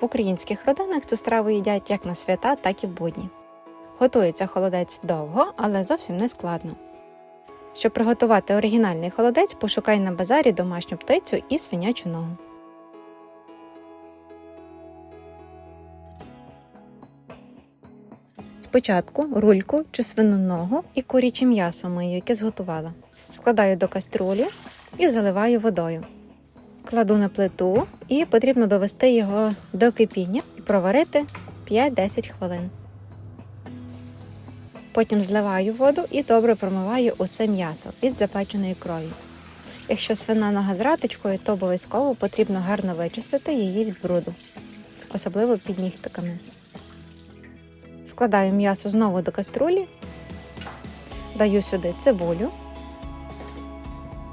В українських родинах цю страву їдять як на свята, так і в будні. Готується холодець довго, але зовсім не складно. Щоб приготувати оригінальний холодець, пошукай на базарі домашню птицю і свинячу ногу. Спочатку рульку чи свину ногу і куряче м'ясо мию, яке зготувала. Складаю до каструлі і заливаю водою. Кладу на плиту і потрібно довести його до кипіння і проварити 5-10 хвилин. Потім зливаю воду і добре промиваю усе м'ясо від запеченої крові. Якщо свина нога з ратичкою, то обов'язково потрібно гарно вичистити її від бруду, особливо під нігтиками. Складаю м'ясо знову до каструлі, даю сюди цибулю,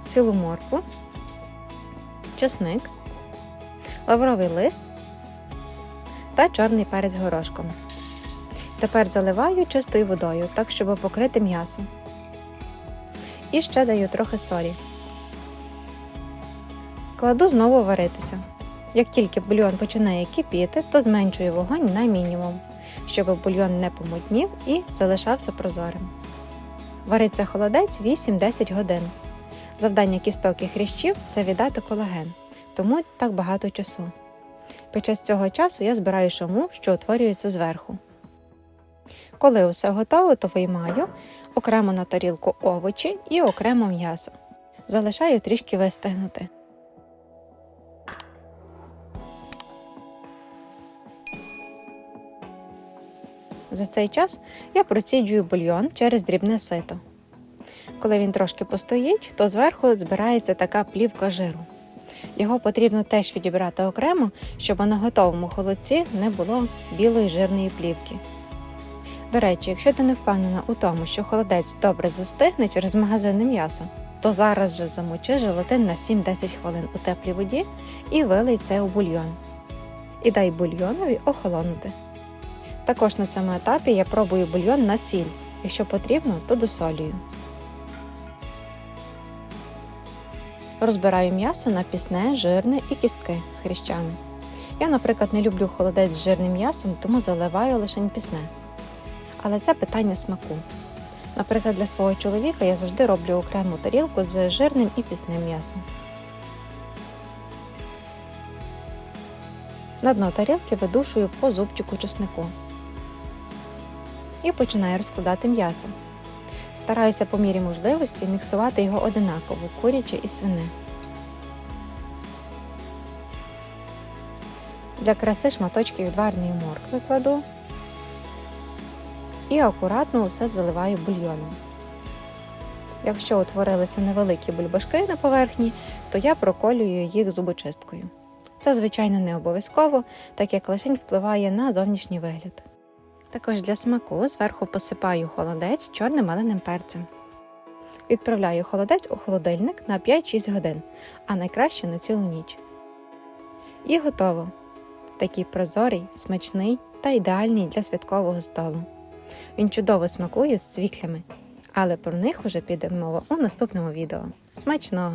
цілу моркву, чесник, лавровий лист та чорний перець горошком. Тепер заливаю чистою водою, так щоб покрити м'ясо. І ще даю трохи солі. Кладу знову варитися. Як тільки бульйон починає кипіти, то зменшую вогонь на мінімум, щоб бульйон не помутнів і залишався прозорим. Вариться холодець 8-10 годин. Завдання кісток і хрящів це віддати колаген, тому так багато часу. Під час цього часу я збираю шуму, що утворюється зверху. Коли усе готово, то виймаю окремо на тарілку овочі і окремо м'ясо. Залишаю трішки вистигнути. За цей час я проціджую бульйон через дрібне сито. Коли він трошки постоїть, то зверху збирається така плівка жиру. Його потрібно теж відібрати окремо, щоб на готовому холодці не було білої жирної плівки. До речі, якщо ти не впевнена у тому, що холодець добре застигне через магазинне м'ясо, то зараз же замочи желатин на 7-10 хвилин у теплій воді і вилий це у бульйон. І дай бульйонові охолонути. Також на цьому етапі я пробую бульйон на сіль. Якщо потрібно, то досолюю. Розбираю м'ясо на пісне, жирне і кістки з хрящами. Я, наприклад, не люблю холодець з жирним м'ясом, тому заливаю лише пісне. Але це питання смаку. Наприклад, для свого чоловіка я завжди роблю окрему тарілку з жирним і пісним м'ясом. На дно тарілки видушую по зубчику чеснику. І починаю розкладати м'ясо. Стараюся по мірі можливості міксувати його одинаково куряче і свине. Для краси шматочки відварної моркви кладу і акуратно усе заливаю бульйоном. Якщо утворилися невеликі бульбашки на поверхні, то я проколюю їх зубочисткою. Це, звичайно, не обов'язково, так як лишень впливає на зовнішній вигляд. Також для смаку зверху посипаю холодець чорним меленим перцем. Відправляю холодець у холодильник на 5-6 годин, а найкраще на цілу ніч. І готово. Такий прозорий, смачний та ідеальний для святкового столу. Він чудово смакує з цвіклями, але про них уже піде мова у наступному відео. Смачного!